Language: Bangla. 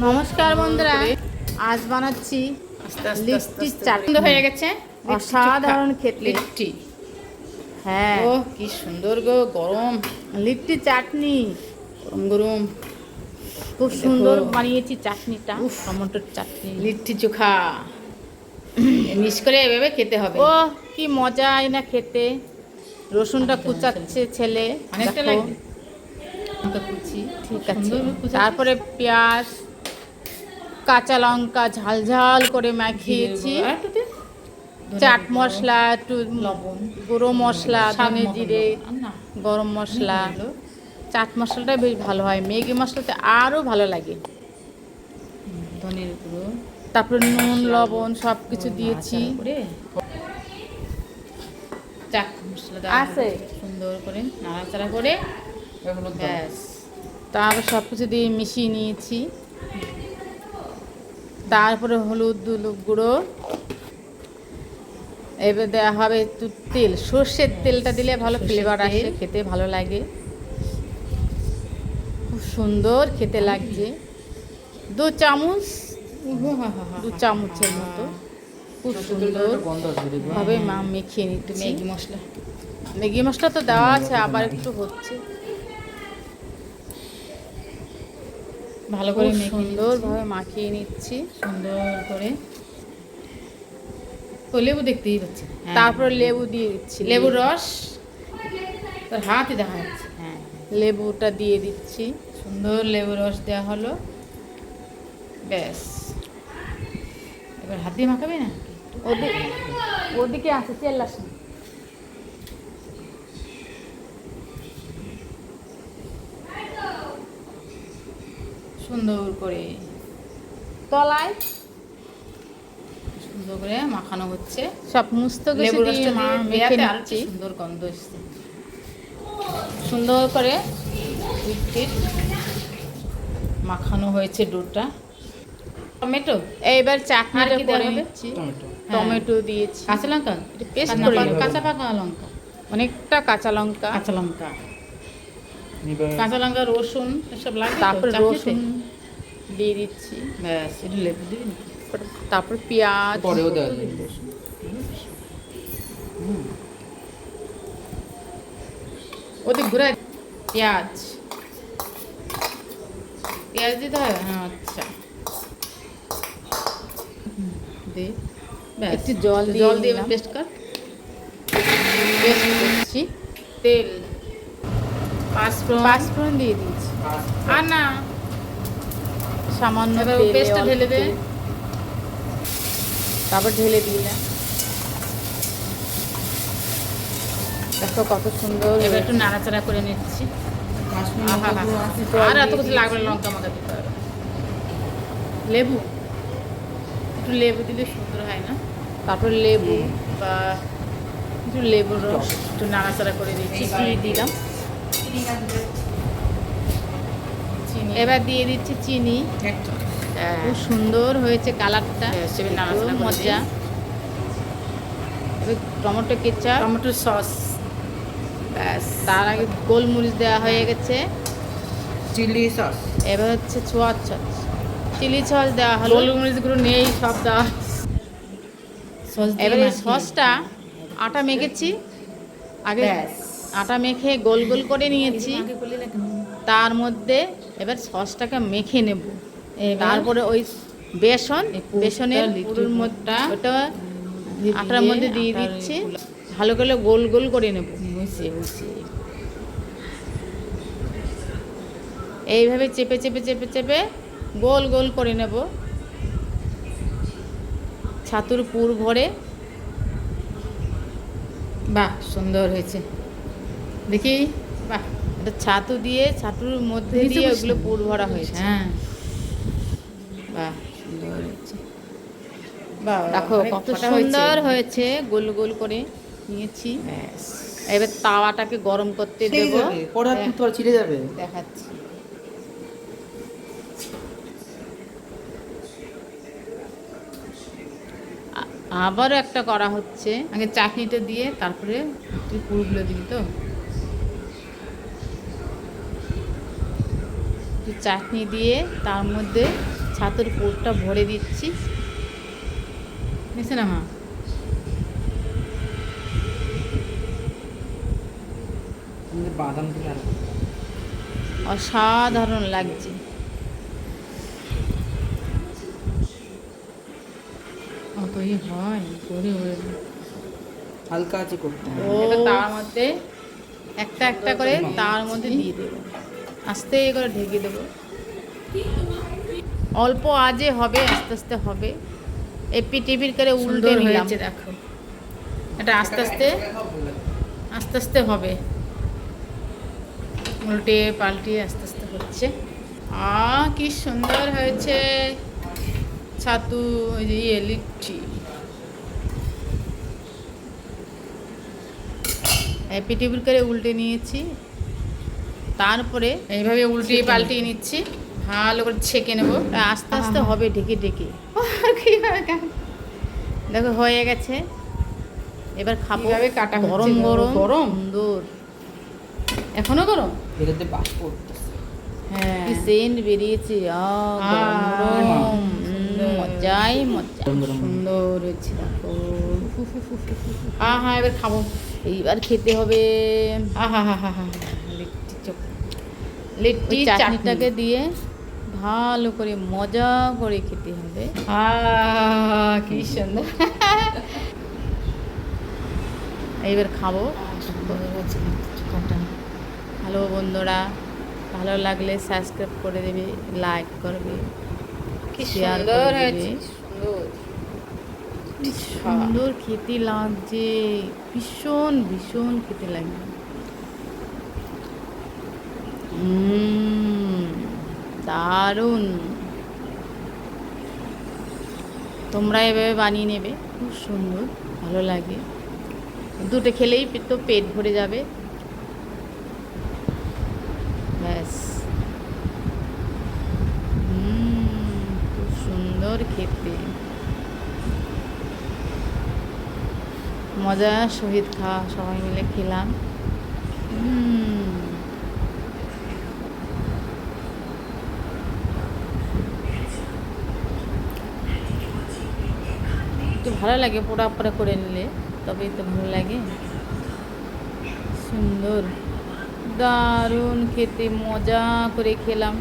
নমস্কার বন্ধুরা। আজ বানাচ্ছি আস্তে আস্তে লিট্টি চাটনি। হয়ে গেছে। অসাধারণ খেতে। লিট্টি। হ্যাঁ। ও কি সুন্দর গো গরম। লিট্টি চাটনি। গরম গরম। খুব সুন্দর বানিয়েছি চাটনিটা। টমেটোর চাটনি। লিট্টি চোখা। মিস করে এভাবে খেতে হবে। ও কি মজা না খেতে। রসুনটা কুচাচ্ছে ছেলে। অনেকটা। লাগবে ঠিক আছে। তারপরে পেঁয়াজ কাঁচা লঙ্কা ঝাল ঝাল করে মাখিয়েছি। চাট মশলা একটু গুঁড়ো মশলা ধনে জিরে গরম মশলা। চাট মশলাটা বেশ ভালো হয়। ম্যাগি মশলাতে আরও ভালো লাগে। ধনের গুঁড়ো। তারপরে নুন লবণ সব কিছু দিয়েছি। নাড়াচাড়া চাট মশলা আছে। সুন্দর করে নাড়াচাড়া করে। ব্যাস। তারপর সব কিছু দিয়ে মিশিয়ে নিয়েছি। তারপরে হলুদ গুঁড়ো। এবার দেওয়া হবে একটু তেল। সর্ষের তেলটা দিলে ভালো ফ্লেভার আসে খেতে ভালো লাগে। খুব সুন্দর খেতে লাগছে। দু চামচ দু চামচের মতো। খুব সুন্দর। ভাবে মা মেখে নিচ্ছি ম্যাগি মশলা। ম্যাগি মশলা তো দেওয়া আছে আবার একটু হচ্ছে। ভালো করে মেখে সুন্দর সুন্দর ভাবে মাখিয়ে নিচ্ছি। সুন্দর করে। ও লেবু দেখতেই পাচ্ছি। হ্যাঁ। তারপর লেবু দিয়ে দিচ্ছি। লেবুর রস। তোর হাতই দেখা যাচ্ছে। হ্যাঁ লেবুটা দিয়ে দিচ্ছি। সুন্দর লেবুর রস দেওয়া হলো। ব্যাস। এবার হাত দিয়ে মাখাবে না? ওদিকে ওদিকে আছে চেল্লাস না। সুন্দর করে তলায়? সুন্দর করে মাখানো হচ্ছে। সব মুস্ত কিছু রসটা মেখে নিচ্ছি। সুন্দর গন্ধ এসছে। সুন্দর করে মাখানো হয়েছে ডোটা। টমেটো? এইবার চাটনিটা করে নিচ্ছি টমেটো। টমেটো দিয়েছি। কাঁচা লঙ্কা? কাঁচা করে কাঁচা পাকা লঙ্কা। অনেকটা কাঁচা লঙ্কা। কাঁচা লঙ্কা। কাঁচা লঙ্কা রসুন এসব লাগে তারপরে রসুন। দিয়ে দিচ্ছি। ব্যাস। একটু লেবু দিবি তারপর পেঁয়াজ। পরেও দেওয়া ওদিক ঘুরে পেঁয়াজ। পেঁয়াজ দিতে হবে? হ্যাঁ আচ্ছা। দে। ব্যাস। একটু জল দিয়ে জল দিয়ে পেস্ট কর। পেস্ট করছি। তেল। পাঁচফোড়ন। দিয়ে দিয়েছি। আর না সামান্য পেস্টটা ঢেলে দে। তারপর ঢেলে দিলাম। দেখো কত সুন্দর এবার একটু নাড়াচাড়া করে নিচ্ছি। আর এত কিছু লাগবে লঙ্কা মাখা দিতে হবে। লেবু? একটু লেবু দিলে সুন্দর হয় না? তারপর লেবু বা একটু লেবুর রস একটু নাড়াচাড়া করে দিচ্ছি। দিলাম। এবার দিয়ে দিচ্ছি চিনি। একটু খুব সুন্দর হয়েছে কালারটা। করে মজা। Tomato ketchup. Tomato sauce. ব্যাস। তার আগে গোলমরিচ দেওয়া হয়ে গেছে। Chilli sauce. এবার হচ্ছে ছোঁয়া সস। চিলি সস দেওয়া হলো। গোলমরিচগুলো নেই সব দেওয়া এবার সসটা আটা মেখেছি। আগে আটা মেখে গোল গোল করে নিয়েছি। তার মধ্যে এবার সসটাকে মেখে নেব। তারপরে ওই বেসন বেসনের লিট্টির পুরোর মধ্যে ওটা আটার মধ্যে দিয়ে দিচ্ছি। ভালো করে গোল গোল করে নেব। এইভাবে চেপে চেপে চেপে চেপে গোল গোল করে নেব। ছাতুর পুর ভরে। বাহ সুন্দর হয়েছে। দেখি বাহ এটা ছাতু দিয়ে ছাতুর মধ্যে দিয়ে ওগুলো পুর ভরা হয়েছে। হ্যাঁ। বাহ দেখো কত সুন্দর হয়েছে গোল গোল করে নিয়েছি। এবার তাওয়াটাকে গরম করতে দেবো। পরে আর তো ছিঁড়ে যাবে। দেখাচ্ছি। আবারও একটা করা হচ্ছে। আগে চাটনিটা দিয়ে তারপরে তুই পুরগুলো দিবি তো? চাটনি দিয়ে তার মধ্যে ছাতুর পুরটা ভরে দিচ্ছি। নিছে না মা বাদাম অসাধারণ লাগছে। অতই হয় করে ওরে হালকা আছে করতে হবে। এটা তার মধ্যে একটা একটা করে তার মধ্যে দিয়ে দেবো। আস্তে করে ঢেকে দেবো। অল্প আজে হবে আস্তে আস্তে হবে। এপি টিপির করে উল্টে নিলাম। হয়েছে দেখো। এটা আস্তে আস্তে আস্তে আস্তে হবে। উল্টে পাল্টিয়ে আস্তে আস্তে হচ্ছে। আ কি সুন্দর হয়েছে। ছাতু ওই যে ইয়ে লিট্টি। এপি টিপির করে উল্টে নিয়েছি। তারপরে এইভাবে উল্টিয়ে পাল্টিয়ে নিচ্ছি। ভালো করে ছেঁকে নেব। আস্তে আস্তে হবে ঢেকে ঢেকে। দেখো হয়ে গেছে। এবার খাব কাটা গরম গরম। গরম? সুন্দর। এখনও গরম? বাষ্প হ্যাঁ। সেন্ট বেরিয়েছে। আ গরম আহ, গরম সুন্দর। উম, মজাই মজা। সুন্দর হয়েছে দেখো। হ্যাঁ হ্যাঁ এবার খাব। এইবার খেতে হবে। আহা হা হা হা। লিট্টি চাটনিটাকে দিয়ে ভালো করে মজা করে খেতে হবে। কি সুন্দর। এইবার খাব। ভালো বন্ধুরা ভালো লাগলে সাবস্ক্রাইব করে দেবে লাইক করবে কি সুন্দর খেতে লাগছে ভীষণ ভীষণ খেতে উম, দারুণ। তোমরা এভাবে বানিয়ে নেবে, খুব সুন্দর, ভালো লাগে। দুটো খেলেই তো পেট ভরে যাবে। ব্যাস। খুব সুন্দর খেতে। মজা সহিত খাওয়া, সবাই মিলে খেলাম। উম। ভালো লাগে পোড়া পোড়া করে নিলে, তবেই তো ভালো লাগে। সুন্দর। দারুণ খেতে, মজা করে খেলাম।